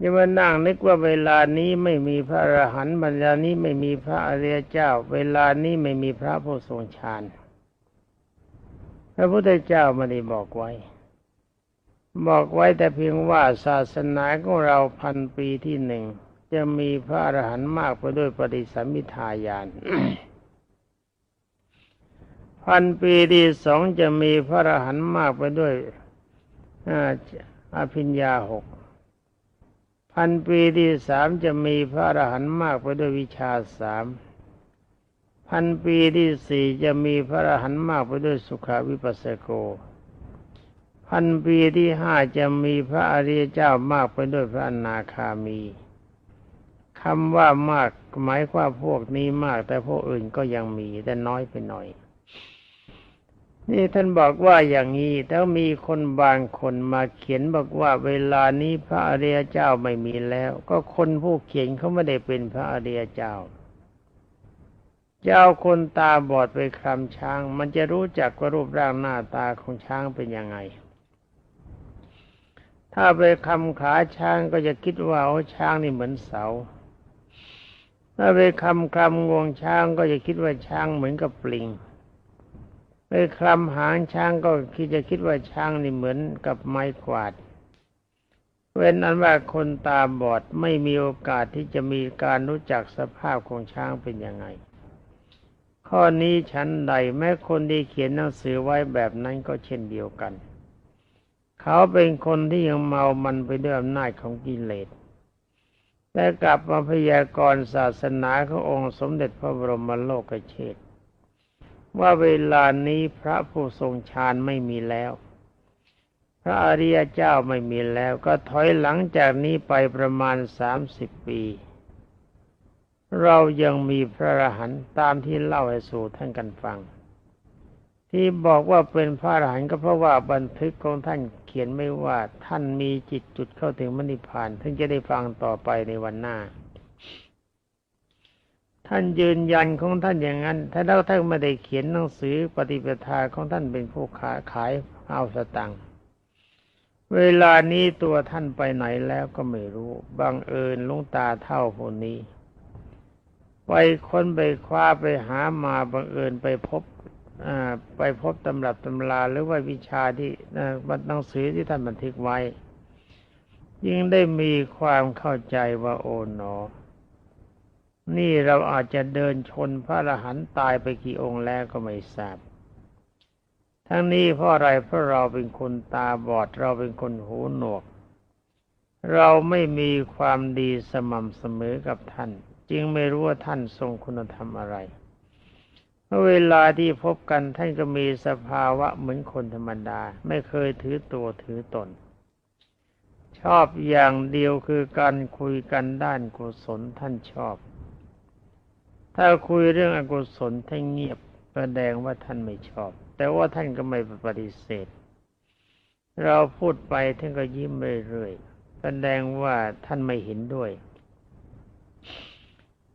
อย่ามานั่งนึกว่าเวลานี้ไม่มีพระอรหันต์เวลานี้ไม่มีพระอริยเจ้า เวลานี้ไม่มีพระผู้ทรงฌานพระพุทธเจ้าไม่ได้บอกไว้ บอกไว้แต่เพียงว่าศาสนาของเราพันปีที่หนึ่งจะมีพระอรหันต์มากไปด้วยปฏิสัมมิทายานพันปีที่สองจะมีพระอรหันต์มากไปด้วยออภิญญาหก พันปีที่สามจะมีพระอรหันต์มากไปด้วยวิชาสามพันปีที่สี่จะมีพระอรหันต์มากไปด้วยสุขาวิปัสสโก พันปีที่ห้าจะมีพระอริยเจ้ามากไปด้วยพระอนาคามีคำว่ามากหมายความพวกนี้มาก แต่พวกอื่นก็ยังมีแต่น้อยไปหน่อย นี่ท่านบอกว่าอย่างนี้แล้วมีคนบางคนมาเขียนบอกว่าเวลานี้พระอริยเจ้าไม่มีแล้ว ก็คนผู้เขียนเขาไม่ได้เป็นพระอริยเจ้า เจ้าคนตาบอดไปคลำช้าง มันจะรู้จักว่ารูปร่างหน้าตาของช้างเป็นยังไง ถ้าไปคำขาช้างก็จะคิดว่าโอ้ช้างนี่เหมือนเสา ถ้าไปคำคำงวงช้างก็จะคิดว่าช้างเหมือนกับปลิง ไปคลำหางช้างก็คิดจะคิดว่าช้างนี่เหมือนกับไม้กวาด เว้นอันว่าคนตาบอดไม่มีโอกาสที่จะมีการรู้จักสภาพของช้างเป็นยังไง ข้อนี้ชั้นใดแม้คนที่เขียนหนังสือไว้แบบนั้นก็เช่นเดียวกัน เขาเป็นคนที่ยังเมามันไปด้วยอำนาจของกิเลสแต่กลับมาพยากรณ์ศาสนาขององค์สมเด็จพระบรมโลกเชษฐ ว่าเวลานี้พระผู้ทรงฌานไม่มีแล้ว พระอริยเจ้าไม่มีแล้วก็ถอยหลังจากนี้ไปประมาณสามสิบปี เรายังมีพระอรหันต์ตามที่เล่าให้สู่ท่านกันฟัง ที่บอกว่าเป็นพระอรหันต์ก็เพราะว่าบันทึกของท่านเขียนไม่ว่าท่านมีจิตจุดเข้าถึงมรรคผานถึงจะได้ฟังต่อไปในวันหน้า ท่านยืนยันของท่านอย่างนั้นถ้าเราท่านไม่ได้เขียนหนังสือปฏิปทาของท่านเป็นผู้ขายขายเอาสตังค์เวลานี้ตัวท่านไปไหนแล้วก็ไม่รู้บังเอิญลุงตาเท่าคนนี้ ไปค้นไปคว้าไปหามาบังเอิญไปพบไปพบตำรับตำราหรือว่าวิชาที่หนังสือที่ท่านบันทึกไว้ ยิ่งได้มีความเข้าใจว่าโอ๋หนอ นี่เราอาจจะเดินชนพระอรหันต์ตายไปกี่องค์แล้วก็ไม่ทราบ ทั้งนี้เพราะอะไรเพราะเราเป็นคนตาบอด เราเป็นคนหูหนวก เราไม่มีความดีสม่ำเสมอกับท่าน จึงไม่รู้ว่าท่านทรงคุณธรรมอะไรเวลาที่พบกันท่านก็มีสภาวะเหมือนคนธรรมดา ไม่เคยถือตัวถือตน ชอบอย่างเดียวคือการคุยกันด้านกุศลท่านชอบ ถ้าคุยเรื่องอกุศลท่านเงียบแสดงว่าท่านไม่ชอบ แต่ว่าท่านก็ไม่ปฏิเสธ เราพูดไปท่านก็ยิ้มเรื่อยๆแสดงว่าท่านไม่เห็นด้วย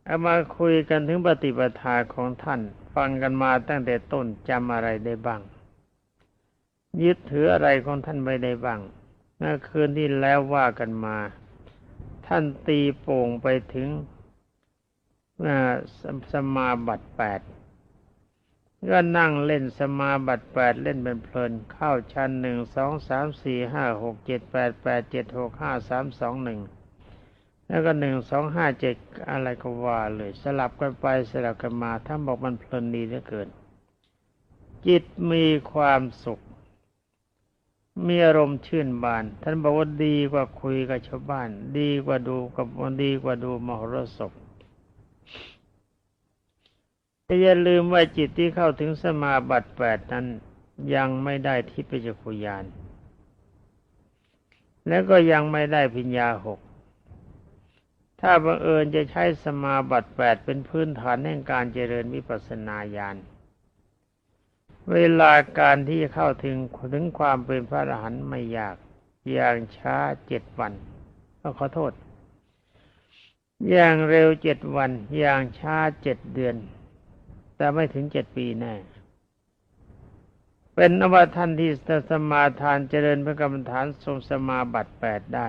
เอามาคุยกันถึงปฏิปทาของท่าน ฟังกันมาตั้งแต่ต้นจำอะไรได้บ้าง ยึดถืออะไรของท่านไม่ได้บ้างเมื่อคืนที่แล้วว่ากันมา ท่านตีโป่งไปถึง สมาบัติแปดก็นั่งเล่นสมาบัติแปดเล่นเป็นเพลิน เข้าชั้นหนึ่งสองสามสี่ห้าหกเจ็ดแปดแปดเจ็ดหกห้าสามสองหนึ่งแล้วก็หนึ่งสองห้าเจ็ดอะไรก็ว่าเลยสลับกันไปสลับกันมาท่านบอกมันเพลินดีเหลือเกิน จิตมีความสุข มีอารมณ์ชื่นบาน ท่านบอกว่าดีกว่าคุยกับชาวบ้าน ดีกว่าดูกับดีกว่าดูมหรสพ แต่อย่าลืมว่าจิตที่เข้าถึงสมาบัติแปดนั้นยังไม่ได้ทิพยคุยาน แล้วก็ยังไม่ได้พิญญาหก ถ้าบังเอิญจะใช้สมาบัติแปดเป็นพื้นฐานแห่งการเจริญวิปัสสนาญาณ เวลาการที่จะเข้าถึงถึงความเป็นพระอรหันต์ไม่ยาก อย่างช้าเจ็ดวัน ก็ขอโทษ อย่างเร็วเจ็ดวัน อย่างช้าเจ็ดเดือน แต่ไม่ถึงเจ็ดปีแน่ เป็นอวท่านที่สมาทานเจริญพระกรรมฐานทรงสมาบัติแปดได้